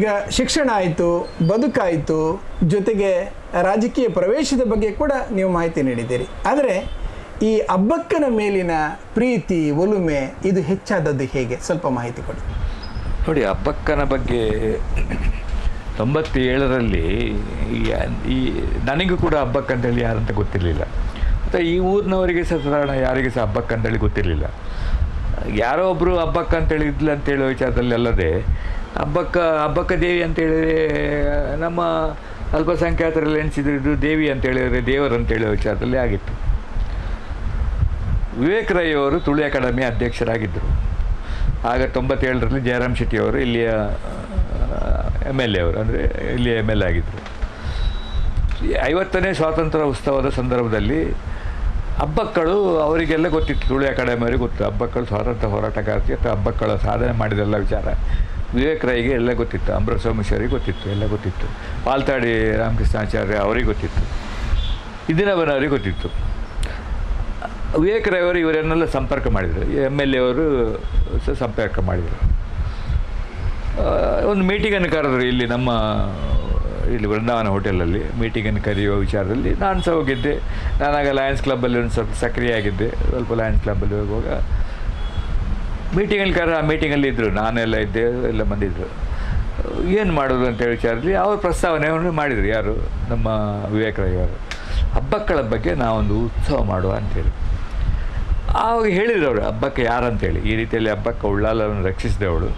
ಈಗ ಶಿಕ್ಷಣ ಆಯಿತು, ಬದುಕಾಯಿತು, ಜೊತೆಗೆ ರಾಜಕೀಯ ಪ್ರವೇಶದ ಬಗ್ಗೆ ಕೂಡ ನೀವು ಮಾಹಿತಿ ನೀಡಿದ್ದೀರಿ. ಆದರೆ ಈ ಅಬ್ಬಕ್ಕನ ಮೇಲಿನ ಪ್ರೀತಿ, ಒಲುಮೆ ಇದು ಹೆಚ್ಚಾದದ್ದು ಹೇಗೆ? ಸ್ವಲ್ಪ ಮಾಹಿತಿ ಕೊಡಿ. ನೋಡಿ ಅಬ್ಬಕ್ಕನ ಬಗ್ಗೆ ತೊಂಬತ್ತೇಳರಲ್ಲಿ ಈ ನನಗೂ ಕೂಡ ಹಬ್ಬಕ್ಕ ಅಂತೇಳಿ ಯಾರಂತ ಗೊತ್ತಿರಲಿಲ್ಲ. ಮತ್ತು ಈ ಊರಿನವರಿಗೆ ಸಹ ಸಾಧಾರಣ ಯಾರಿಗೆ ಸಹ ಹಬ್ಬಕ್ಕ ಅಂತೇಳಿ ಗೊತ್ತಿರಲಿಲ್ಲ. ಯಾರೋ ಒಬ್ಬರು ಹಬ್ಬಕ್ಕ ಅಂತೇಳಿ ಅಂತ ಅಂತೇಳೋ ವಿಚಾರದಲ್ಲಿ ಅಲ್ಲದೆ ಹಬ್ಬಕ್ಕ ಹಬ್ಬಕ್ಕ ದೇವಿ ಅಂತೇಳಿದರೆ ನಮ್ಮ ಅಲ್ಪಸಂಖ್ಯಾತರಲ್ಲಿ ಎಣಿಸಿದ್ರು ಇದು ದೇವಿ ಅಂತೇಳಿದರೆ ದೇವರು ಅಂತೇಳೋ ವಿಚಾರದಲ್ಲಿ ಆಗಿತ್ತು. ವಿವೇಕ್ ರೈ ಅವರು ತುಳು ಅಕಾಡೆಮಿ ಅಧ್ಯಕ್ಷರಾಗಿದ್ದರು. ಆಗ ತೊಂಬತ್ತೇಳರಲ್ಲಿ ಜಯರಾಮ್ ಶೆಟ್ಟಿ ಅವರು ಇಲ್ಲಿಯ ಎಂ ಎಲ್ ಎ ಅವರು, ಅಂದರೆ ಇಲ್ಲಿಯ ಎಂ ಎಲ್ ಎ ಆಗಿದ್ದರು. ಐವತ್ತನೇ ಸ್ವಾತಂತ್ರ್ಯ ಉತ್ಸವದ ಸಂದರ್ಭದಲ್ಲಿ ಹಬ್ಬಕ್ಕಳು ಅವರಿಗೆಲ್ಲ ಗೊತ್ತಿತ್ತು, ತುಳು ಅಕಾಡೆಮಿಯವರಿಗೆ ಗೊತ್ತು. ಹಬ್ಬಕ್ಕಳು ಸ್ವಾತಂತ್ರ್ಯ ಹೋರಾಟಗಾರ್ತಿ, ಅಥವಾ ಹಬ್ಬಕ್ಕಳು ಸಾಧನೆ ಮಾಡಿದೆಲ್ಲ ವಿಚಾರ. ವಿವೇಕ್ ರೈಗೆ ಎಲ್ಲ ಗೊತ್ತಿತ್ತು ಅಂಬರೀಷ್ ಸೋಮೇಶ್ವರಿಗೆ ಗೊತ್ತಿತ್ತು, ಎಲ್ಲ ಗೊತ್ತಿತ್ತು. ಪಾಲ್ತಾಡಿ ರಾಮಕೃಷ್ಣಾಚಾರ್ಯ ಅವರಿಗೆ ಗೊತ್ತಿತ್ತು. ಇದಿನವನವರಿಗೆ ಗೊತ್ತಿತ್ತು. ವಿವೇಕ್ ರೈ ಅವರು ಇವರನ್ನೆಲ್ಲ ಸಂಪರ್ಕ ಮಾಡಿದರು. ಎಂ ಎಲ್ ಎ ಅವರು ಸಹ ಸಂಪರ್ಕ ಮಾಡಿದರು. ಒಂದು ಮೀಟಿಂಗನ್ನು ಕರೆದರು ಇಲ್ಲಿ ನಮ್ಮ, ಇಲ್ಲಿ ವೃಂದಾವನ ಹೋಟೆಲಲ್ಲಿ. ಮೀಟಿಂಗನ್ನು ಕರೆಯುವ ವಿಚಾರದಲ್ಲಿ ನಾನು ಸಹ ಹೋಗಿದ್ದೆ. ನಾನಾಗ ಲಯನ್ಸ್ ಕ್ಲಬ್ಬಲ್ಲಿ ಒಂದು ಸ್ವಲ್ಪ ಸಕ್ರಿಯ ಆಗಿದ್ದೆ. ಸ್ವಲ್ಪ ಲಯನ್ಸ್ ಕ್ಲಬ್ಬಲ್ಲಿ ಹೋಗುವಾಗ ಮೀಟಿಂಗಲ್ಲಿ ಕರೆ, ಆ ಮೀಟಿಂಗಲ್ಲಿ ಇದ್ದರು ನಾನೆಲ್ಲ ಇದ್ದೆ, ಎಲ್ಲ ಬಂದಿದ್ದರು ಏನು ಮಾಡೋದು ಅಂತ ವಿಚಾರದಲ್ಲಿ ಅವ್ರ ಪ್ರಸ್ತಾವನೆಯನ್ನು ಮಾಡಿದರು, ಯಾರು? ನಮ್ಮ ವಿವೇಕ್ ರೈ ಅವರು. ಹಬ್ಬಗಳ ಬಗ್ಗೆ ನಾವೊಂದು ಉತ್ಸವ ಮಾಡುವ ಅಂತೇಳಿ ಆವಾಗ ಹೇಳಿದ್ರು ಅವರು, ಹಬ್ಬಕ್ಕೆ ಯಾರಂತೇಳಿ ಈ ರೀತಿಯಲ್ಲಿ ಹಬ್ಬಕ್ಕೆ ಉಳ್ಳಾಲವನ್ನು ರಕ್ಷಿಸಿದವಳು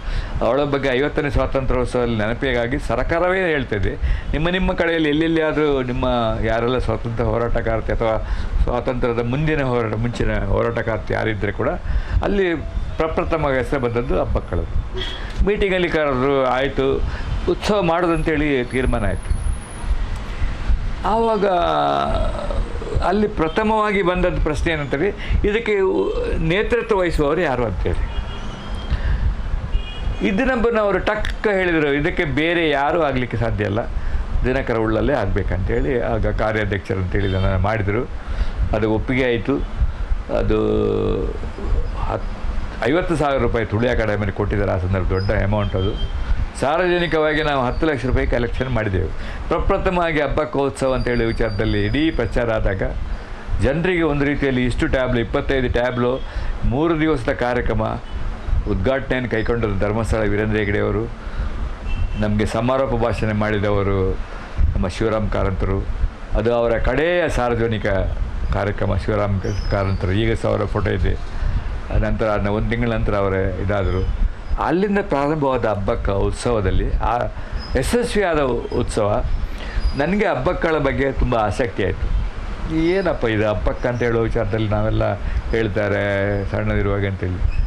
ಅವಳ ಬಗ್ಗೆ ಐವತ್ತನೇ ಸ್ವಾತಂತ್ರ್ಯೋತ್ಸವದಲ್ಲಿ ನೆನಪಿಗಾಗಿ ಸರ್ಕಾರವೇ ಹೇಳ್ತಿದೆ. ನಿಮ್ಮ ನಿಮ್ಮ ಕಡೆಯಲ್ಲಿ ಎಲ್ಲೆಲ್ಲಿಯಾದರೂ ನಿಮ್ಮ ಯಾರೆಲ್ಲ ಸ್ವಾತಂತ್ರ್ಯ ಹೋರಾಟಗಾರ್ತಿ ಅಥವಾ ಸ್ವಾತಂತ್ರ್ಯದ ಮುಂದಿನ ಹೋರಾಟ, ಮುಂಚಿನ ಹೋರಾಟಗಾರ್ತಿ ಯಾರಿದ್ದರೆ ಕೂಡ ಅಲ್ಲಿ ಪ್ರಪ್ರಥಮ ಹೆಸರು ಬಂದದ್ದು ಹಬ್ಬಕ್ಕಳು ಮೀಟಿಂಗಲ್ಲಿ ಕರೆದ್ರು ಆಯಿತು, ಉತ್ಸವ ಮಾಡೋದಂತೇಳಿ ತೀರ್ಮಾನ ಆಯಿತು. ಆವಾಗ ಅಲ್ಲಿ ಪ್ರಥಮವಾಗಿ ಬಂದದ್ದು ಪ್ರಶ್ನೆ ಏನಂತೇಳಿ, ಇದಕ್ಕೆ ನೇತೃತ್ವ ವಹಿಸುವವರು ಯಾರು ಅಂತೇಳಿ. ಇದನ್ನೊಬ್ಬನ ಅವರು ಟಕ್ಕ ಹೇಳಿದರು, ಇದಕ್ಕೆ ಬೇರೆ ಯಾರೂ ಆಗಲಿಕ್ಕೆ ಸಾಧ್ಯ ಇಲ್ಲ. ದಿನಕರ ಉಳ್ಳಲ್ಲೇ ಆಗಬೇಕಂತೇಳಿ ಆಗ ಕಾರ್ಯಾಧ್ಯಕ್ಷರು ಅಂತೇಳಿ ಇದನ್ನು ಮಾಡಿದರು. ಅದು ಒಪ್ಪಿಗೆ ಆಯಿತು. ಅದು ಐವತ್ತು ಸಾವಿರ ರೂಪಾಯಿ ತುಳಿ ಅಕಾಡೆಮಿಗೆ ಕೊಟ್ಟಿದ್ದಾರೆ ಆ ಸಂದರ್ಭ ದೊಡ್ಡ ಅಮೌಂಟ್ ಅದು. ಸಾರ್ವಜನಿಕವಾಗಿ ನಾವು ಹತ್ತು ಲಕ್ಷ ರೂಪಾಯಿ ಕಲೆಕ್ಷನ್ ಮಾಡಿದೆವು. ಪ್ರಪ್ರಥಮವಾಗಿ ಹಬ್ಬಕ್ಕೋತ್ಸವ ಅಂತೇಳಿ ವಿಚಾರದಲ್ಲಿ ಇಡೀ ಪ್ರಚಾರ ಆದಾಗ ಜನರಿಗೆ ಒಂದು ರೀತಿಯಲ್ಲಿ ಇಷ್ಟು ಟ್ಯಾಬ್ಲು ಇಪ್ಪತ್ತೈದು ಟ್ಯಾಬ್ಲು ಮೂರು ದಿವಸದ ಕಾರ್ಯಕ್ರಮ, ಉದ್ಘಾಟನೆಯನ್ನು ಕೈಗೊಂಡರು ಧರ್ಮಸ್ಥಳ ವೀರೇಂದ್ರ ಹೆಗಡೆ ಅವರು, ನಮಗೆ ಸಮಾರೋಪ ಭಾಷಣ ಮಾಡಿದವರು ನಮ್ಮ ಶಿವರಾಮ್ ಕಾರಂತರು, ಅದು ಅವರ ಕಡೆಯ ಸಾರ್ವಜನಿಕ ಕಾರ್ಯಕ್ರಮ ಶಿವರಾಮ್ ಕಾರಂತರು. ಈಗ ಸಹ ಫೋಟೋ ಇದೆ. ನಂತರ ಒಂದು ತಿಂಗಳ ನಂತರ ಅವರೇ ಇದಾದರು. ಅಲ್ಲಿಂದ ಪ್ರಾರಂಭವಾದ ಹಬ್ಬಕ್ಕ ಉತ್ಸವದಲ್ಲಿ, ಆ ಯಶಸ್ವಿಯಾದ ಉತ್ಸವ ನನಗೆ ಹಬ್ಬಕ್ಕಳ ಬಗ್ಗೆ ತುಂಬ ಆಸಕ್ತಿ ಆಯಿತು. ಏನಪ್ಪ ಇದು ಹಬ್ಬಕ್ಕ ಅಂತ ಹೇಳೋ ವಿಚಾರದಲ್ಲಿ ನಾವೆಲ್ಲ ಹೇಳ್ತಾರೆ ಸಣ್ಣದಿರುವಾಗ ಅಂತೇಳಿ.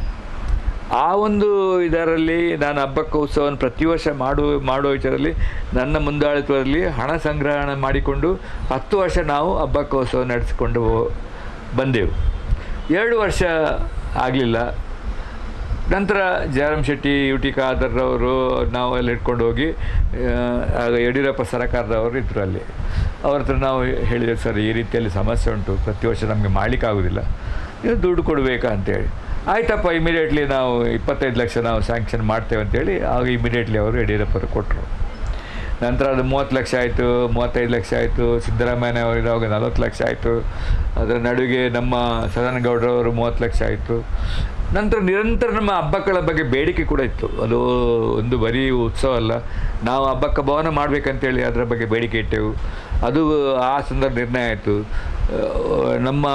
ಆ ಒಂದು ಇದರಲ್ಲಿ ನಾನು ಹಬ್ಬಕ್ಕ ಉತ್ಸವವನ್ನು ಪ್ರತಿ ವರ್ಷ ಮಾಡುವ ಮಾಡುವ ವಿಚಾರದಲ್ಲಿ ನನ್ನ ಮುಂದಾಳಿತ್ವದಲ್ಲಿ ಹಣ ಸಂಗ್ರಹಣೆ ಮಾಡಿಕೊಂಡು ಹತ್ತು ವರ್ಷ ನಾವು ಹಬ್ಬಕ್ಕ ಉತ್ಸವ ನಡೆಸಿಕೊಂಡು ಬಂದೆವು. ಎರಡು ವರ್ಷ ಆಗಲಿಲ್ಲ. ನಂತರ ಜಯರಾಮ್ ಶೆಟ್ಟಿ ಯು ಟಿ ಖಾದರ್ರವರು ನಾವು ನಾವೆಲ್ಲ ಇಟ್ಕೊಂಡು ಹೋಗಿ ಆಗ ಯಡಿಯೂರಪ್ಪ ಸರ್ಕಾರದವರು ಇದ್ದರು ಅಲ್ಲಿ. ಅವ್ರ ಹತ್ರ ನಾವು ಹೇಳಿದೆ, ಸರ್, ಈ ರೀತಿಯಲ್ಲಿ ಸಮಸ್ಯೆ ಉಂಟು. ಪ್ರತಿ ವರ್ಷ ನಮಗೆ ಮಾಡಲಿಕ್ಕಾಗೋದಿಲ್ಲ ನೀವು ದುಡ್ಡು ಕೊಡಬೇಕಾ? ಅಂತೇಳಿ. ಆಯಿತಪ್ಪ ಇಮಿಡಿಯೇಟ್ಲಿ ನಾವು ಇಪ್ಪತ್ತೈದು ಲಕ್ಷ ನಾವು ಸ್ಯಾಂಕ್ಷನ್ ಮಾಡ್ತೇವೆ ಅಂತೇಳಿ, ಆಗ ಇಮಿಡಿಯೇಟ್ಲಿ ಅವರು ಯಡಿಯೂರಪ್ಪರು ಕೊಟ್ಟರು ನಂತರ ಅದು ಮೂವತ್ತು ಲಕ್ಷ ಆಯಿತು, ಮೂವತ್ತೈದು ಲಕ್ಷ ಆಯಿತು, ಸಿದ್ದರಾಮಯ್ಯ ಅವರು ಇರುವಾಗ ನಲವತ್ತು ಲಕ್ಷ ಆಯಿತು. ಅದರ ನಡುವೆ ನಮ್ಮ ಸದಾನಗೌಡರವರು ಮೂವತ್ತು ಲಕ್ಷ ಆಯಿತು. ನಂತರ ನಿರಂತರ ನಮ್ಮ ಹಬ್ಬಗಳ ಬಗ್ಗೆ ಬೇಡಿಕೆ ಕೂಡ ಇತ್ತು. ಅದು ಒಂದು ಬರೀ ಉತ್ಸವ ಅಲ್ಲ. ನಾವು ಹಬ್ಬಕ್ಕೆ ಭವನ ಮಾಡಬೇಕಂತೇಳಿ ಅದರ ಬಗ್ಗೆ ಬೇಡಿಕೆ ಇಟ್ಟೆವು. ಅದು ಆ ಸಂದರ್ಭ ನಿರ್ಣಯ ಆಯಿತು. ನಮ್ಮ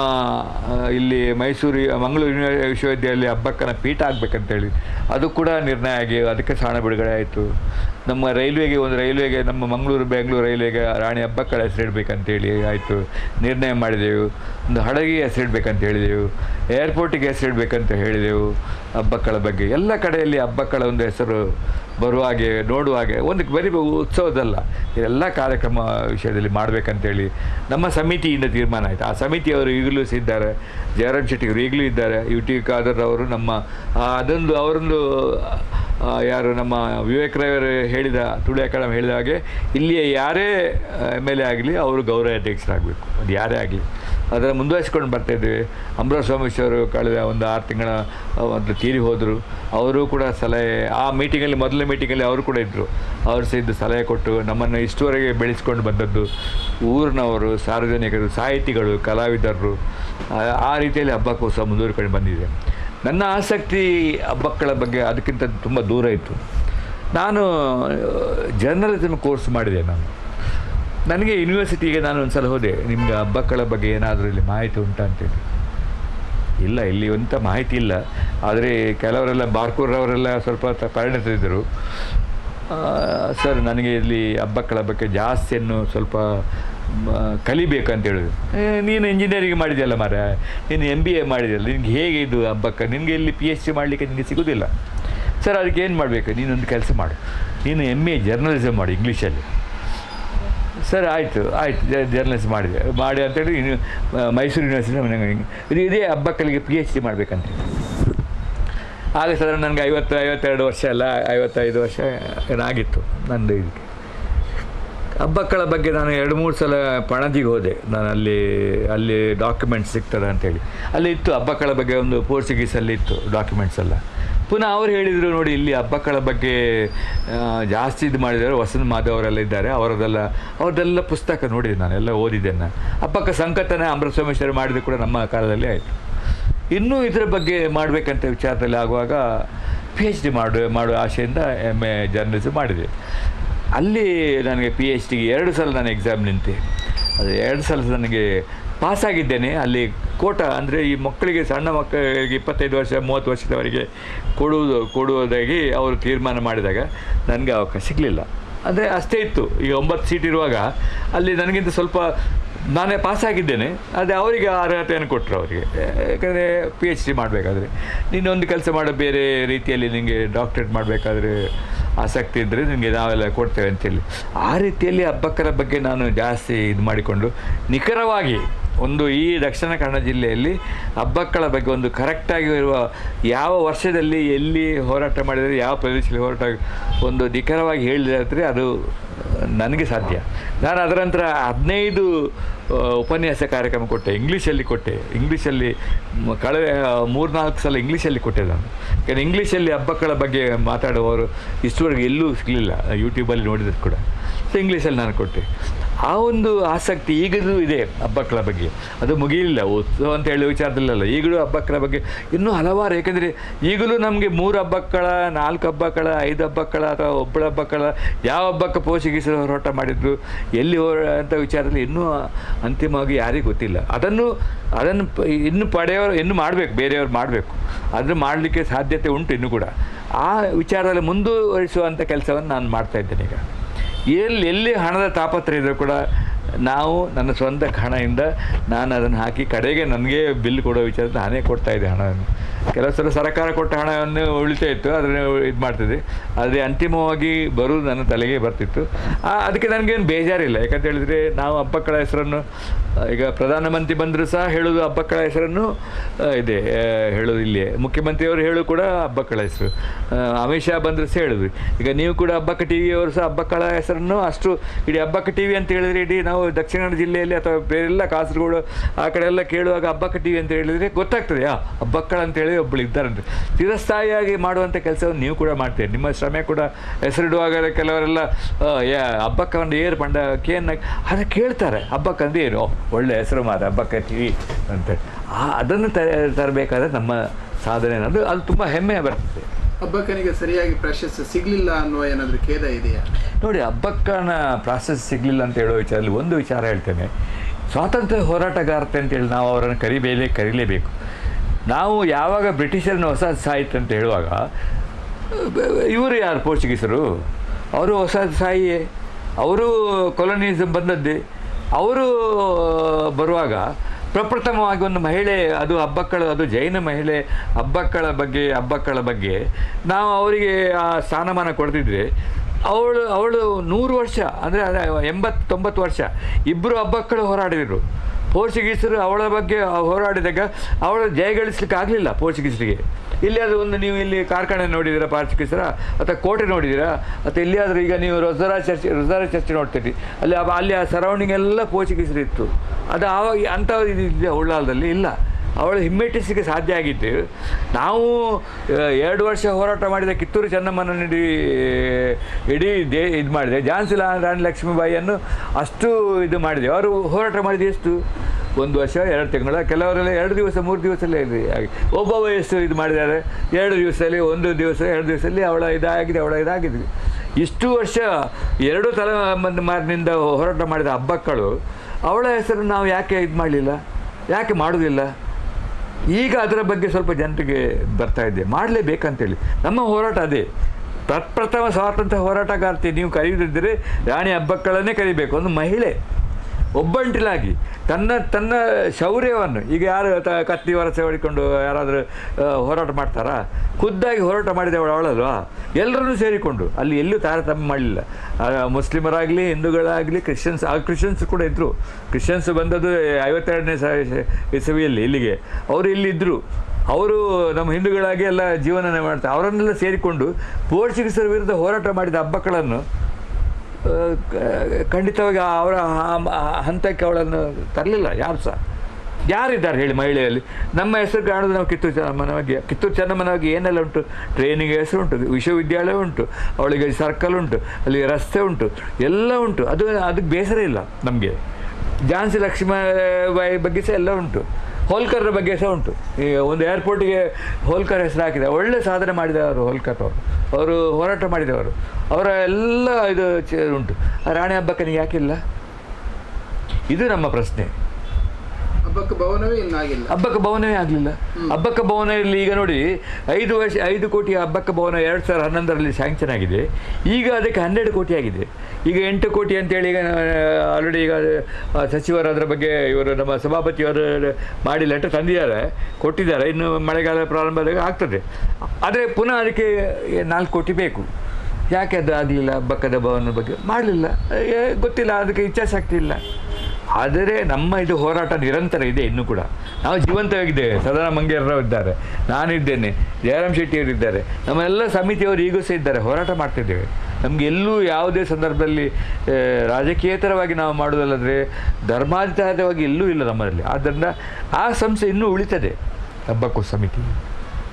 ಇಲ್ಲಿ ಮೈಸೂರು ಮಂಗಳೂರು ವಿಶ್ವವಿದ್ಯಾಲಯ ಹಬ್ಬಕ್ಕನ ಪೀಠ ಆಗಬೇಕಂತೇಳಿ, ಅದು ಕೂಡ ನಿರ್ಣಯ ಆಗಿ ಅದಕ್ಕೆ ಸಾಣ ಬಿಡುಗಡೆ ಆಯಿತು. ನಮ್ಮ ರೈಲ್ವೆಗೆ ಒಂದು ರೈಲ್ವೆಗೆ, ನಮ್ಮ ಮಂಗಳೂರು, ಬೆಂಗಳೂರು ರೈಲ್ವೆಗೆ ರಾಣಿ ಹಬ್ಬಕ್ಕಳ ಹೆಸರಿಡ್ಬೇಕಂತೇಳಿ ಆಯಿತು. ನಿರ್ಣಯ ಮಾಡಿದೆವು. ಒಂದು ಹಡಗಿ ಹೆಸರಿಡ್ಬೇಕಂತ ಹೇಳಿದೆವು. ಏರ್ಪೋರ್ಟಿಗೆ ಹೆಸರಿಡ್ಬೇಕಂತ ಹೇಳಿದೆವು ಹಬ್ಬಕ್ಕಳ ಬಗ್ಗೆ. ಎಲ್ಲ ಕಡೆಯಲ್ಲಿ ಹಬ್ಬಕ್ಕಳ ಒಂದು ಹೆಸರು ಬರುವ ಹಾಗೆ, ನೋಡುವ ಹಾಗೆ, ಒಂದು ಬರೀ ಉತ್ಸವದಲ್ಲ ಎಲ್ಲ ಕಾರ್ಯಕ್ರಮ ವಿಷಯದಲ್ಲಿ ಮಾಡಬೇಕಂತೇಳಿ ನಮ್ಮ ಸಮಿತಿಯಿಂದ ತೀರ್ಮಾನ ಆಯಿತು. ಆ ಸಮಿತಿಯವರು ಈಗಲೂ ಸಹ ಇದ್ದಾರೆ. ಜಯರಾಮ್ ಶೆಟ್ಟಿಯವರು ಈಗಲೂ ಇದ್ದಾರೆ. ಯು ಟಿ ಖಾದರ್ ಅವರು ನಮ್ಮ ಅದೊಂದು ಅವರೊಂದು ಯಾರು ನಮ್ಮ ವಿವೇಕ್ ರಾಯವರು ಹೇಳಿದ, ತುಳು ಅಕಾಡೆಮಿ ಹೇಳಿದ ಹಾಗೆ, ಇಲ್ಲಿಯ ಯಾರೇ ಎಂ ಎಲ್ ಎ ಆಗಲಿ, ಅವರು ಗೌರವ ಅಧ್ಯಕ್ಷರಾಗಬೇಕು. ಅದು ಯಾರೇ ಆಗಲಿ. ಅದರ ಮುಂದುವರಿಸ್ಕೊಂಡು ಬರ್ತಾ ಇದ್ದೀವಿ ಅಮೃತ ಸ್ವಾಮೀಶ್ವರು ಕಳೆದ ಒಂದು ಆರು ತಿಂಗಳ ಒಂದು ತೀರಿ ಹೋದರು. ಅವರು ಕೂಡ ಸಲಹೆ, ಆ ಮೀಟಿಂಗಲ್ಲಿ ಮೊದಲ ಮೀಟಿಂಗಲ್ಲಿ ಅವರು ಕೂಡ ಇದ್ದರು ಅವರು ಸಹ ಇದ್ದು ಸಲಹೆ ಕೊಟ್ಟು ನಮ್ಮನ್ನು ಇಷ್ಟುವರೆಗೆ ಬೆಳೆಸ್ಕೊಂಡು ಬಂದದ್ದು ಊರಿನವರು, ಸಾರ್ವಜನಿಕರು, ಸಾಹಿತಿಗಳು, ಕಲಾವಿದರು, ಆ- ರೀತಿಯಲ್ಲಿ ರೀತಿಯಲ್ಲಿ ಸಹ ಮುಂದುವರಿಕೊಂಡು ಬಂದಿದೆ. ನನ್ನ ಆಸಕ್ತಿ ಹಬ್ಬಗಳ ಬಗ್ಗೆ ಅದಕ್ಕಿಂತ ತುಂಬ ದೂರ ಇತ್ತು. ನಾನು ಜರ್ನಲಿಸಮ್ ಕೋರ್ಸ್ ಮಾಡಿದೆ ನಾನು. ನನಗೆ ಯೂನಿವರ್ಸಿಟಿಗೆ ನಾನು ಒಂದು ಸಲ ಹೋದೆ. ನಿಮ್ಗೆ ಹಬ್ಬಗಳ ಬಗ್ಗೆ ಏನಾದರೂ ಇಲ್ಲಿ ಮಾಹಿತಿ ಉಂಟಾ ಅಂತೇಳಿ ಇಲ್ಲ, ಇಲ್ಲಿ ಅಂತ ಮಾಹಿತಿ ಇಲ್ಲ. ಆದರೆ ಕೆಲವರೆಲ್ಲ ಬಾರ್ಕೂರವರೆಲ್ಲ ಸ್ವಲ್ಪ ಪರಿಣತರಿದ್ದರು. ಸರ್, ನನಗೆ ಇಲ್ಲಿ ಹಬ್ಬಕ್ಕಳ ಬಗ್ಗೆ ಜಾಸ್ತಿಯನ್ನು ಸ್ವಲ್ಪ ಕಲಿಬೇಕು ಅಂತ ಹೇಳಿದ್ರು. ನೀನು ಇಂಜಿನಿಯರಿಂಗ್ ಮಾಡಿದೆಯಲ್ಲ ಮಾರ ನೀನು ಎಂ ಬಿ ಎ ಮಾಡಿದೆಯಲ್ಲ. ನಿನಗೆ ಹೇಗೆ ಇದು ಹಬ್ಬಕ್ಕೆ? ನಿನಗೆ ಇಲ್ಲಿ ಪಿ ಎಚ್ ಡಿ ಮಾಡಲಿಕ್ಕೆ ನಿನಗೆ ಸಿಗೋದಿಲ್ಲ. ಸರ್, ಅದಕ್ಕೆ ಏನು ಮಾಡಬೇಕು? ನೀನೊಂದು ಕೆಲಸ ಮಾಡು. ನೀನು ಎಂ ಎ ಜರ್ನಲಿಸಮ್ ಮಾಡು ಇಂಗ್ಲೀಷಲ್ಲಿ ಸರ್, ಆಯಿತು ಆಯಿತು. ಜರ್ನಲಿಸ್ಟ್ ಮಾಡಿದೆ. ಮಾಡಿ ಅಂತೇಳಿ ಮೈಸೂರು ಯೂನಿವರ್ಸಿಟಿ ನನಗೆ ಇದೇ ಹಬ್ಬಕ್ಕಲಿಗೆ ಪಿ ಎಚ್ ಡಿ ಮಾಡಬೇಕಂತ. ಆಗ ಸರ್, ನನಗೆ ಐವತ್ತು, ಐವತ್ತೆರಡು ವರ್ಷ ಅಲ್ಲ, ಐವತ್ತೈದು ವರ್ಷ ಏನಾಗಿತ್ತು ನಂದು ಇದಕ್ಕೆ ಹಬ್ಬಕ್ಕಳ ಬಗ್ಗೆ ನಾನು ಎರಡು, ಮೂರು ಸಲ ಪಣಜಿಗೆ ಹೋದೆ. ನಾನು ಅಲ್ಲಿ ಅಲ್ಲಿ ಡಾಕ್ಯುಮೆಂಟ್ಸ್ ಸಿಗ್ತದೆ ಅಂತೇಳಿ ಅಲ್ಲಿ ಇತ್ತು ಹಬ್ಬಕ್ಕಳ ಬಗ್ಗೆ ಒಂದು ಪೋರ್ಚುಗೀಸಲ್ಲಿ ಇತ್ತು ಡಾಕ್ಯುಮೆಂಟ್ಸ್ ಎಲ್ಲ. ಪುನಃ ಅವ್ರು ಹೇಳಿದರು ನೋಡಿ, ಇಲ್ಲಿ ಹಬ್ಬಗಳ ಬಗ್ಗೆ ಜಾಸ್ತಿ ಇದು ಮಾಡಿದ್ದಾರೆ. ವಸಂತ ಮಾಧವ್ ಅವರೆಲ್ಲ ಇದ್ದಾರೆ. ಅವರದೆಲ್ಲ ಅವ್ರದ್ದೆಲ್ಲ ಪುಸ್ತಕ ನೋಡಿದೆ ನಾನು, ಎಲ್ಲ ಓದಿದ್ದೆ ಸಂಕಟನೆ ಸಂಕತನ ಅಮೃತ ಸೋಮೇಶ್ವರ ಮಾಡಿದ ಕೂಡ ನಮ್ಮ ಕಾಲದಲ್ಲಿ ಆಯಿತು. ಇನ್ನೂ ಇದರ ಬಗ್ಗೆ ಮಾಡಬೇಕಂತ ವಿಚಾರದಲ್ಲಿ ಆಗುವಾಗ ಪಿ ಎಚ್ ಡಿ ಮಾಡು, ಮಾಡುವ ಆಶೆಯಿಂದ ಎಂ ಎ ಜರ್ನಲಿಸಮ್ ಮಾಡಿದೆ. ಅಲ್ಲಿ ನನಗೆ ಪಿ ಎಚ್ ಡಿಗೆ ಎರಡು ಸಲ ನಾನು ಎಕ್ಸಾಮ್ ನಿಂತೆ. ಅದು ಎರಡು ಸಲ ನನಗೆ ಪಾಸಾಗಿದ್ದೇನೆ. ಅಲ್ಲಿ ಕೋಟ ಅಂದರೆ ಈ ಮಕ್ಕಳಿಗೆ, ಸಣ್ಣ ಮಕ್ಕಳಿಗೆ ಇಪ್ಪತ್ತೈದು ವರ್ಷ, ಮೂವತ್ತು ವರ್ಷದವರೆಗೆ ಕೊಡುವುದು, ಕೊಡುವುದಾಗಿ ಅವರು ತೀರ್ಮಾನ ಮಾಡಿದಾಗ ನನಗೆ ಅವಕಾಶ ಸಿಗಲಿಲ್ಲ. ಅಂದರೆ ಅಷ್ಟೇ ಇತ್ತು. ಈಗ ಒಂಬತ್ತು ಸೀಟ್ ಇರುವಾಗ ಅಲ್ಲಿ ನನಗಿಂತ ಸ್ವಲ್ಪ ನಾನೇ ಪಾಸಾಗಿದ್ದೇನೆ. ಅದೇ ಅವರಿಗೆ ಅರ್ಹತೆಯನ್ನು ಕೊಟ್ಟರು ಅವರಿಗೆ. ಯಾಕಂದರೆ ಪಿ ಎಚ್ ಡಿ ಮಾಡಬೇಕಾದ್ರೆ. ನೀನೊಂದು ಕೆಲಸ ಮಾಡೋ, ಬೇರೆ ರೀತಿಯಲ್ಲಿ ನಿನಗೆ ಡಾಕ್ಟ್ರೇಟ್ ಮಾಡಬೇಕಾದ್ರೆ ಆಸಕ್ತಿ ಇದ್ದರೆ ನಿಮಗೆ ನಾವೆಲ್ಲ ಕೊಡ್ತೇವೆ ಅಂತೇಳಿ. ಆ ರೀತಿಯಲ್ಲಿ ಹಬ್ಬಕ್ಕರ ಬಗ್ಗೆ ನಾನು ಜಾಸ್ತಿ ಇದು ಮಾಡಿಕೊಂಡು ನಿಖರವಾಗಿ ಒಂದು ಈ ದಕ್ಷಿಣ ಕನ್ನಡ ಜಿಲ್ಲೆಯಲ್ಲಿ ಹಬ್ಬಕ್ಕಳ ಬಗ್ಗೆ ಒಂದು ಕರೆಕ್ಟಾಗಿ ಇರುವ ಯಾವ ವರ್ಷದಲ್ಲಿ ಎಲ್ಲಿ ಹೋರಾಟ ಮಾಡಿದರೆ, ಯಾವ ಪ್ರದೇಶದಲ್ಲಿ ಹೋರಾಟ ಒಂದು ನಿಖರವಾಗಿ ಹೇಳಿದ್ರೆ ಅದು ನನಗೆ ಸಾಧ್ಯ. ನಾನು ಅದರ ನಂತರ ಹದಿನೈದು ಉಪನ್ಯಾಸ ಕಾರ್ಯಕ್ರಮ ಕೊಟ್ಟೆ, ಇಂಗ್ಲೀಷಲ್ಲಿ ಕೊಟ್ಟೆ. ಇಂಗ್ಲೀಷಲ್ಲಿ ಕಳೆದ ಮೂರ್ನಾಲ್ಕು ಸಲ ಇಂಗ್ಲೀಷಲ್ಲಿ ಕೊಟ್ಟೆ ನಾನು. ಯಾಕಂದರೆ ಇಂಗ್ಲೀಷಲ್ಲಿ ಹಬ್ಬಗಳ ಬಗ್ಗೆ ಮಾತಾಡುವವರು ಇಷ್ಟುವರೆಗೆ ಎಲ್ಲೂ ಸಿಗಲಿಲ್ಲ. ಯೂಟ್ಯೂಬಲ್ಲಿ ನೋಡಿದ್ರು ಕೂಡ. ಸೊ ಇಂಗ್ಲೀಷಲ್ಲಿ ನಾನು ಕೊಟ್ಟೆ. ಆ ಒಂದು ಆಸಕ್ತಿ ಈಗಲೂ ಇದೆ ಹಬ್ಬಕ್ಕಳ ಬಗ್ಗೆ. ಅದು ಮುಗಿಯಲಿಲ್ಲ ಉತ್ಸವ ಅಂತ ಹೇಳಿ ವಿಚಾರದಲ್ಲಲ್ಲ, ಈಗಲೂ ಹಬ್ಬಕ್ಕಳ ಬಗ್ಗೆ ಇನ್ನೂ ಹಲವಾರು ಏಕೆಂದರೆ ಈಗಲೂ ನಮಗೆ ಮೂರು ಹಬ್ಬಗಳ ನಾಲ್ಕು ಹಬ್ಬಗಳ ಐದು ಹಬ್ಬಗಳ ಅಥವಾ ಒಬ್ಬಳ ಹಬ್ಬಗಳ ಯಾವ ಹಬ್ಬಕ್ಕೆ ಪೋಷಕಿಸಲು ಹೋರಾಟ ಮಾಡಿದ್ರು, ಎಲ್ಲಿ ಅಂತ ವಿಚಾರದಲ್ಲಿ ಇನ್ನೂ ಅಂತಿಮವಾಗಿ ಯಾರಿಗೂ ಗೊತ್ತಿಲ್ಲ. ಅದನ್ನು ಅದನ್ನು ಇನ್ನು ಪಡೆಯೋರು ಇನ್ನು ಮಾಡಬೇಕು, ಬೇರೆಯವರು ಮಾಡಬೇಕು. ಅದನ್ನು ಮಾಡಲಿಕ್ಕೆ ಸಾಧ್ಯತೆ ಉಂಟು ಇನ್ನು ಕೂಡ. ಆ ವಿಚಾರದಲ್ಲಿ ಮುಂದುವರಿಸುವಂಥ ಕೆಲಸವನ್ನು ನಾನು ಮಾಡ್ತಾ ಇದ್ದೇನೆ ಈಗ. ಎಲ್ಲಿ ಎಲ್ಲಿ ಹಣದ ತಾಪತ್ರ ಇದ್ದರೂ ಕೂಡ ನಾವು ನನ್ನ ಸ್ವಂತ ಹಣದಿಂದ ನಾನು ಅದನ್ನು ಹಾಕಿ ಕಡೆಗೆ ನನಗೆ ಬಿಲ್ ಕೊಡೋ ವಿಚಾರ ನಾನೇ ಕೊಡ್ತಾ ಇದ್ದೆ ಹಣವನ್ನು. ಕೆಲವು ಸಲ ಸರ್ಕಾರ ಕೊಟ್ಟ ಹಣವನ್ನು ಉಳಿತಾ ಇತ್ತು, ಅದನ್ನು ಇದು ಮಾಡ್ತಿದ್ದೆ. ಆದರೆ ಅಂತಿಮವಾಗಿ ಬರುವುದು ನನ್ನ ತಲೆಗೆ ಬರ್ತಿತ್ತು. ಅದಕ್ಕೆ ನನಗೇನು ಬೇಜಾರಿಲ್ಲ. ಯಾಕಂತ ಹೇಳಿದರೆ ನಾವು ಹಬ್ಬಕ್ಕಳ ಹೆಸರನ್ನು ಈಗ ಪ್ರಧಾನಮಂತ್ರಿ ಬಂದರೂ ಸಹ ಹೇಳೋದು ಹಬ್ಬಕ್ಕಳ ಹೆಸರನ್ನು ಇದೆ ಹೇಳೋದು ಇಲ್ಲಿಯೇ. ಮುಖ್ಯಮಂತ್ರಿಯವರು ಹೇಳು ಕೂಡ ಹಬ್ಬಕ್ಕಳ ಹೆಸರು. ಅಮಿತ್ ಶಾ ಬಂದರೂ ಸಹ ಹೇಳೋದು. ಈಗ ನೀವು ಕೂಡ ಹಬ್ಬಕ್ಕ ಟಿ ವಿಯವರು ಸಹ ಹಬ್ಬಕ್ಕಳ ಹೆಸರನ್ನು ಅಷ್ಟು ಇಡೀ ಹಬ್ಬಕ್ಕ ಟಿ ವಿ ಅಂತ ಹೇಳಿದರೆ ಇಡೀ ನಾವು ದಕ್ಷಿಣ ಕನ್ನಡ ಜಿಲ್ಲೆಯಲ್ಲಿ ಅಥವಾ ಬೇರೆಲ್ಲ ಕಾಸರಗೋಡು ಆ ಕಡೆ ಎಲ್ಲ ಕೇಳುವಾಗ ಹಬ್ಬಕ್ಕ ಟಿ ವಿ ಅಂತ ಹೇಳಿದರೆ ಗೊತ್ತಾಗ್ತದೆ. ಯಾ ಹಬ್ಬಕ್ಕಳ ಅಂತೇಳಿ ಒಬ್ಬಳು ಇದ್ದಾರಂತೆ. ಚಿರಸ್ಥಾಯಿಯಾಗಿ ಮಾಡುವಂಥ ಕೆಲಸವನ್ನು ನೀವು ಕೂಡ ಮಾಡ್ತೀರಿ. ನಿಮ್ಮ ಶ್ರಮೆ ಕೂಡ ಹೆಸರಿಡುವಾಗ ಕೆಲವರೆಲ್ಲ ಆ, ಯಾ ಹಬ್ಬಕ್ಕ ಒಂದು ಏರು ಪಂಡ ಕೇನ್ ಅದಕ್ಕೆ ಕೇಳ್ತಾರೆ. ಹಬ್ಬಕ್ಕಂದೇ ಏನು ಒಳ್ಳೆ ಹೆಸರು ಮಾತ್ರ ಬಕ್ಕತೀವಿ ಅಂತ. ಆ ಅದನ್ನು ತರ ತರಬೇಕಾದ್ರೆ ನಮ್ಮ ಸಾಧನೆ ಅನ್ನೋದು ಅದು ತುಂಬ ಹೆಮ್ಮೆ ಬರ್ತದೆ. ಹಬ್ಬಕ್ಕನಿಗೆ ಸರಿಯಾಗಿ ಪ್ರಾಶಸ್ತ್ಯ ಸಿಗಲಿಲ್ಲ ಅನ್ನುವ ಏನಾದರೂ ಖೇದ ಇದೆಯಾ? ನೋಡಿ ಹಬ್ಬಕ್ಕನ ಪ್ರಾಸೆಸ್ ಸಿಗಲಿಲ್ಲ ಅಂತ ಹೇಳೋ ವಿಚಾರದಲ್ಲಿ ಒಂದು ವಿಚಾರ ಹೇಳ್ತೇನೆ. ಸ್ವಾತಂತ್ರ್ಯ ಹೋರಾಟಗಾರತೆ ಅಂತೇಳಿ ನಾವು ಅವರನ್ನು ಕರಿಬೇಲೆ ಕರೀಲೇಬೇಕು. ನಾವು ಯಾವಾಗ ಬ್ರಿಟಿಷರನ್ನು ಹೊಸ ಸಾಹಿತ್ಯ ಅಂತ ಹೇಳುವಾಗ ಇವರು ಯಾರು ಪೋರ್ಚುಗೀಸರು? ಅವರು ಹೊಸ ಸಾಯಿಯೇ? ಅವರು ಕೊಲೋನಿಸಮ್ ಬಂದದ್ದೇ? ಅವರು ಬರುವಾಗ ಪ್ರಪ್ರಥಮವಾಗಿ ಒಂದು ಮಹಿಳೆ, ಅದು ಹಬ್ಬಕ್ಕಳ, ಅದು ಜೈನ ಮಹಿಳೆ ಹಬ್ಬಕ್ಕಳ ಬಗ್ಗೆ ಹಬ್ಬಕ್ಕಳ ಬಗ್ಗೆ ನಾವು ಅವರಿಗೆ, ಆ, ಸ್ಥಾನಮಾನ ಕೊಡ್ತಿದ್ವಿ. ಅವಳು ಅವಳು ನೂರು ವರ್ಷ, ಅಂದರೆ ಎಂಬತ್ತೊಂಬತ್ತು ವರ್ಷ ಇಬ್ಬರು ಹಬ್ಬಕ್ಕಳು ಹೋರಾಡಿದರು. ಪೋರ್ಚುಗೀಸರು ಅವಳ ಬಗ್ಗೆ ಹೋರಾಡಿದಾಗ ಅವಳ ಜಯಗಳಿಸ್ಲಿಕ್ಕೆ ಆಗಲಿಲ್ಲ ಪೋರ್ಚುಗೀಸರಿಗೆ. ಇಲ್ಲಿಯಾದರೂ ಒಂದು ನೀವು ಇಲ್ಲಿ ಕಾರ್ಖಾನೆ ನೋಡಿದ್ದೀರಾ ಪಾರ್ಚುಗೀಸರ? ಅಥವಾ ಕೋಟೆ ನೋಡಿದ್ದೀರಾ? ಅಥವಾ ಇಲ್ಲಿಯಾದರೂ ಈಗ ನೀವು ರೊಜಾರ ಚರ್ಚ್ ರೊಜಾರ ಚರ್ಚ್ ನೋಡ್ತೀರಿ. ಅಲ್ಲಿ ಅಲ್ಲಿ ಆ ಸರೌಂಡಿಂಗ್ ಎಲ್ಲ ಪೋರ್ಚುಗೀಸರು ಇತ್ತು. ಅದು ಆವಾಗ ಅಂಥ ಇದೆ ಉಳ್ಳಾಲದಲ್ಲಿ ಇಲ್ಲ. ಅವಳು ಹಿಮ್ಮೆಟ್ಟಿಸಲಿಕ್ಕೆ ಸಾಧ್ಯ ಆಗಿದ್ದು ನಾವು ಎರಡು ವರ್ಷ ಹೋರಾಟ ಮಾಡಿದ ಕಿತ್ತೂರು ಚೆನ್ನಮ್ಮನ ಇಡೀ ಇಡೀ ದೇ, ಇದು ಮಾಡಿದೆ. ಝಾನ್ಸಿ ರಾಣಿ ಲಕ್ಷ್ಮೀಬಾಯಿಯನ್ನು ಅಷ್ಟು ಇದು ಮಾಡಿದೆ. ಅವರು ಹೋರಾಟ ಮಾಡಿದ ಎಷ್ಟು? ಒಂದು ವರ್ಷ, ಎರಡು ತಿಂಗಳ, ಕೆಲವರೆಲ್ಲ ಎರಡು ದಿವಸ, ಮೂರು ದಿವಸಲ್ಲೇ ಇದೆ ಹಾಗೆ ಒಬ್ಬೊಬ್ಬ ಎಷ್ಟು ಇದು ಮಾಡಿದ್ದಾರೆ. ಎರಡು ದಿವಸದಲ್ಲಿ, ಒಂದು ದಿವಸ, ಎರಡು ದಿವಸದಲ್ಲಿ ಅವಳ ಇದಾಗಿದೆ ಅವಳ ಇದಾಗಿದೆ. ಇಷ್ಟು ವರ್ಷ ಎರಡು ತಲೆಮಾರಿನಿಂದ ಹೋರಾಟ ಮಾಡಿದ ಹಬ್ಬಕ್ಕಳು, ಅವಳ ಹೆಸರು ನಾವು ಯಾಕೆ ಇದು ಮಾಡಲಿಲ್ಲ? ಯಾಕೆ ಮಾಡೋದಿಲ್ಲ? ಈಗ ಅದರ ಬಗ್ಗೆ ಸ್ವಲ್ಪ ಜನರಿಗೆ ಬರ್ತಾ ಇದೆ. ಮಾಡಲೇಬೇಕಂತೇಳಿ. ನಮ್ಮ ಹೋರಾಟ ಅದೇ. ಪ್ರಪ್ರಥಮ ಸ್ವಾತಂತ್ರ್ಯ ಹೋರಾಟಗಾರ್ತಿ ನೀವು ಕರೆಯುವುದಿದ್ದರೆ ರಾಣಿ ಹಬ್ಬಗಳನ್ನೇ ಕರಿಬೇಕು. ಒಂದು ಮಹಿಳೆ ಒಬ್ಬಂಟಿಲಾಗಿ ತನ್ನ ತನ್ನ ಶೌರ್ಯವನ್ನು, ಈಗ ಯಾರು ತ, ಕತ್ತಿ ವರಸೆ ಹೊಡಿಕೊಂಡು ಯಾರಾದರೂ ಹೋರಾಟ ಮಾಡ್ತಾರಾ? ಖುದ್ದಾಗಿ ಹೋರಾಟ ಮಾಡಿದವಳು ಅವಳಲ್ವಾ? ಎಲ್ಲರನ್ನೂ ಸೇರಿಕೊಂಡು. ಅಲ್ಲಿ ಎಲ್ಲೂ ತಾರತಮ್ಯ ಮಾಡಲಿಲ್ಲ. ಮುಸ್ಲಿಮರಾಗಲಿ, ಹಿಂದೂಗಳಾಗಲಿ, ಕ್ರಿಶ್ಚಿಯನ್ಸ್, ಆ, ಕ್ರಿಶ್ಚಿಯನ್ಸ್ ಕೂಡ ಇದ್ದರು ಕ್ರಿಶ್ಚಿಯನ್ಸ್ ಬಂದದ್ದು ಐವತ್ತೆರಡನೇ ಇಸವಿಯಲ್ಲಿ, ಇಲ್ಲಿಗೆ. ಅವರು ಇಲ್ಲಿದ್ದರು ಅವರು ನಮ್ಮ ಹಿಂದೂಗಳಾಗಿ ಎಲ್ಲ ಜೀವನ ಮಾಡ್ತಾರೆ ಅವರನ್ನೆಲ್ಲ ಸೇರಿಕೊಂಡು ಪೋರ್ಚುಗೀಸರ ವಿರುದ್ಧ ಹೋರಾಟ ಮಾಡಿದ ಹಬ್ಬಗಳನ್ನು ಖಂಡಿತವಾಗಿ ಅವರ ಹಂತಕ್ಕೆ ಅವಳನ್ನು ತರಲಿಲ್ಲ, ಯಾರು ಸಹ. ಯಾರಿದ್ದಾರೆ ಹೇಳಿ ಮಹಿಳೆಯಲ್ಲಿ? ನಮ್ಮ ಹೆಸರು ಕಾಣೋದು ನಾವು ಕಿತ್ತೂರು ಚೆನ್ನಮ್ಮನವಾಗಿ ಕಿತ್ತೂರು ಚೆನ್ನಮ್ಮನವಾಗಿ ಏನೆಲ್ಲ ಉಂಟು? ಟ್ರೈನಿಂಗ್ ಹೆಸರು ಉಂಟು, ವಿಶ್ವವಿದ್ಯಾಲಯ ಉಂಟು, ಅವಳಿಗೆ ಸರ್ಕಲ್ ಉಂಟು ಅಲ್ಲಿ ರಸ್ತೆ ಉಂಟು, ಎಲ್ಲ ಉಂಟು. ಅದು ಅದಕ್ಕೆ ಬೇಸರ ಇಲ್ಲ ನಮಗೆ. ಝಾನ್ಸಿ ಲಕ್ಷ್ಮೀಬಾಯಿ ಬಗ್ಗೆ ಸಹ ಎಲ್ಲ ಉಂಟು. ಹೋಲ್ಕರ್ರ ಬಗ್ಗೆ ಸಹ ಉಂಟು. ಈ ಒಂದು ಏರ್ಪೋರ್ಟಿಗೆ ಹೋಲ್ಕರ್ ಹೆಸರು ಹಾಕಿದೆ. ಒಳ್ಳೆ ಸಾಧನೆ ಮಾಡಿದವರು ಹೋಲ್ಕರ್ ಅವರು. ಅವರು ಹೋರಾಟ ಮಾಡಿದವರು. ಅವರ ಎಲ್ಲ ಇದು ಉಂಟು. ರಾಣಿ ಹಬ್ಬಕ್ಕೆ ನೀವು ಯಾಕಿಲ್ಲ? ಇದು ನಮ್ಮ ಪ್ರಶ್ನೆ. ಹಬ್ಬಕ್ಕೆ ಭವನವೇ ಇನ್ನಾಗಿಲ್ಲ. ಹಬ್ಬಕ್ಕ ಭವನವೇ ಆಗಲಿಲ್ಲ. ಹಬ್ಬಕ್ಕ ಭವನ ಇಲ್ಲಿ ಈಗ ನೋಡಿ ಐದು ವರ್ಷ ಐದು ಕೋಟಿ ಹಬ್ಬಕ್ಕ ಭವನ ಎರಡು ಸಾವಿರದ ಹನ್ನೊಂದರಲ್ಲಿ ಸ್ಯಾಂಕ್ಷನ್ ಆಗಿದೆ. ಈಗ ಅದಕ್ಕೆ ಹನ್ನೆರಡು ಕೋಟಿ ಆಗಿದೆ. ಈಗ ಎಂಟು ಕೋಟಿ ಅಂತೇಳಿ ಈಗ ಆಲ್ರೆಡಿ ಈಗ ಸಚಿವರು ಅದರ ಬಗ್ಗೆ ಇವರು ನಮ್ಮ ಸಭಾಪತಿಯವರು ಮಾಡಿ ಲೆಟರ್ ತಂದಿದ್ದಾರೆ ಕೊಟ್ಟಿದ್ದಾರೆ. ಇನ್ನು ಮಳೆಗಾಲ ಪ್ರಾರಂಭ ಆದಾಗ ಆಗ್ತದೆ. ಆದರೆ ಪುನಃ ಅದಕ್ಕೆ ನಾಲ್ಕು ಕೋಟಿ ಬೇಕು. ಯಾಕೆ ಅದು ಆಗಲಿಲ್ಲ ಹಬ್ಬಕ್ಕದ ಭವನ ಬಗ್ಗೆ? ಮಾಡಲಿಲ್ಲ. ಗೊತ್ತಿಲ್ಲ ಅದಕ್ಕೆ ಇಚ್ಛಾಶಕ್ತಿ ಇಲ್ಲ. ಆದರೆ ನಮ್ಮ ಇದು ಹೋರಾಟ ನಿರಂತರ ಇದೆ ಇನ್ನೂ ಕೂಡ. ನಾವು ಜೀವಂತವಾಗಿದ್ದೇವೆ. ಸದನ ಮಂಗೇರರಾವ್ ಇದ್ದಾರೆ. ನಾನಿದ್ದೇನೆ. ಜಯರಾಮ್ ಶೆಟ್ಟಿಯವರಿದ್ದಾರೆ ನಮ್ಮೆಲ್ಲ ಸಮಿತಿಯವರು ಈಗೂ ಸಹ ಇದ್ದಾರೆ. ಹೋರಾಟ ಮಾಡ್ತಿದ್ದೇವೆ. ನಮಗೆ ಎಲ್ಲೂ ಯಾವುದೇ ಸಂದರ್ಭದಲ್ಲಿ ರಾಜಕೀಯೇತರವಾಗಿ ನಾವು ಮಾಡುವುದಲ್ಲದ್ರೆ ಧರ್ಮಾಧಾರಿತವಾಗಿ ಎಲ್ಲೂ ಇಲ್ಲ ನಮ್ಮಲ್ಲಿ. ಆದ್ದರಿಂದ ಆ ಸಂಸ್ಥೆ ಇನ್ನೂ ಉಳಿತದೆ. ಹಬ್ಬಕ್ಕೂ ಸಮಿತಿ.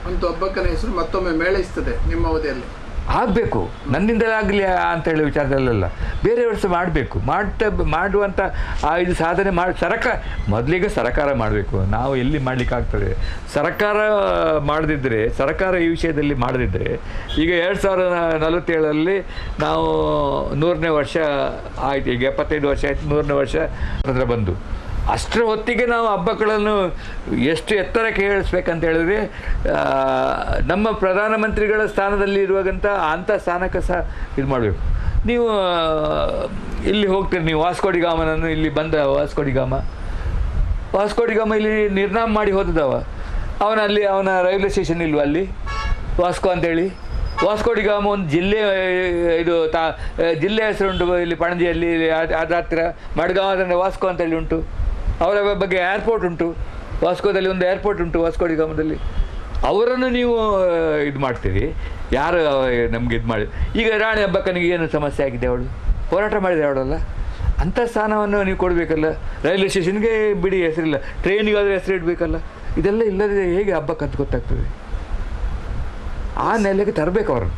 ಅಂತೂ ಹಬ್ಬಕ್ಕನ ಹೆಸರು ಮತ್ತೊಮ್ಮೆ ಮೇಳೈಸ್ತದೆ ನಿಮ್ಮ ಅವಧಿಯಲ್ಲಿ. ಆಗಬೇಕು. ನನ್ನಿಂದಲೇ ಆಗಲಿ ಅಂತ ಹೇಳಿ ವಿಚಾರದಲ್ಲೆಲ್ಲ. ಬೇರೆ ವರ್ಷ ಮಾಡಬೇಕು. ಮಾಡ್ತಾ ಮಾಡುವಂಥ ಆ ಇದು ಸಾಧನೆ ಮಾಡಿ ಸರಕಾರ ಮೊದಲಿಗೆ ಸರಕಾರ ಮಾಡಬೇಕು. ನಾವು ಎಲ್ಲಿ ಮಾಡಲಿಕ್ಕಾಗ್ತದೆ? ಸರ್ಕಾರ ಮಾಡದಿದ್ದರೆ ಸರ್ಕಾರ ಈ ವಿಷಯದಲ್ಲಿ ಮಾಡದಿದ್ದರೆ ಈಗ ಎರಡು ಸಾವಿರದ ನಲವತ್ತೇಳರಲ್ಲಿ ನಾವು ನೂರನೇ ವರ್ಷ ಆಯಿತು, ಈಗ ಎಪ್ಪತ್ತೈದು ವರ್ಷ ಆಯಿತು, ನೂರನೇ ವರ್ಷ ಬಂದು. ಅಷ್ಟರ ಹೊತ್ತಿಗೆ ನಾವು ಹಬ್ಬಗಳನ್ನು ಎಷ್ಟು ಎತ್ತರಕ್ಕೆ ಹೇಳಿಸ್ಬೇಕಂತ ಹೇಳಿದ್ರೆ ನಮ್ಮ ಪ್ರಧಾನಮಂತ್ರಿಗಳ ಸ್ಥಾನದಲ್ಲಿ ಇರುವಾಗಂತ ಅಂಥ ಸ್ಥಾನಕ್ಕೆ ಸಹ ಇದು ಮಾಡಬೇಕು. ನೀವು ಇಲ್ಲಿ ಹೋಗ್ತೀರಿ ನೀವು, ವಾಸ್ಕೋಡಿಗಾಮನನ್ನು ಇಲ್ಲಿ ಬಂದ ವಾಸ್ಕೋಡಿಗಾಮ. ವಾಸ್ಕೋಡಿಗಾಮ ಇಲ್ಲಿ ನಿರ್ನಾಮ ಮಾಡಿ ಹೋದದವ. ಅವನಲ್ಲಿ ಅವನ ರೈಲ್ವೆ ಸ್ಟೇಷನ್ ಇಲ್ವ ಅಲ್ಲಿ? ವಾಸ್ಕೋ ಅಂತೇಳಿ. ವಾಸ್ಕೋಡಿಗಾಮ ಒಂದು ಜಿಲ್ಲೆ, ಇದು ತಾ, ಜಿಲ್ಲೆ ಹೆಸರುಂಟು ಇಲ್ಲಿ ಪಣಜಿಯಲ್ಲಿ ಅದ್ರ ಹತ್ತಿರ ಮಡ್ಗಾಂವ್ ವಾಸ್ಕೋ ಅಂತೇಳಿ ಉಂಟು. ಅವರ ಬಗ್ಗೆ ಏರ್ಪೋರ್ಟ್ ಉಂಟು. ವಾಸ್ಕೋದಲ್ಲಿ ಒಂದು ಏರ್ಪೋರ್ಟ್ ಉಂಟು ವಾಸ್ಕೋಡಿಗಾಮದಲ್ಲಿ ಅವರನ್ನು ನೀವು ಇದು ಮಾಡ್ತೀರಿ. ಯಾರು ನಮ್ಗೆ ಇದು ಮಾಡಿ, ಈಗ ರಾಣಿ ಹಬ್ಬಕ್ಕನಿಗೆ ಏನು ಸಮಸ್ಯೆ ಆಗಿದೆ ಅವಳು? ಹೋರಾಟ ಮಾಡಿದೆ ಅವಳಲ್ಲ ಅಂಥ ಸ್ಥಾನವನ್ನು ನೀವು ಕೊಡಬೇಕಲ್ಲ. ರೈಲ್ವೆ ಸ್ಟೇಷನ್ಗೆ ಬಿಡಿ ಹೆಸರಿಲ್ಲ. ಟ್ರೈನಿಗಾದರೂ ಹೆಸರು ಇಡಬೇಕಲ್ಲ. ಇದೆಲ್ಲ ಇಲ್ಲದೆ ಹೇಗೆ ಹಬ್ಬಕ್ಕೆ ಅಂತ ಗೊತ್ತಾಗ್ತದೆ? ಆ ನೆಲೆಗೆ ತರಬೇಕು ಅವರನ್ನು.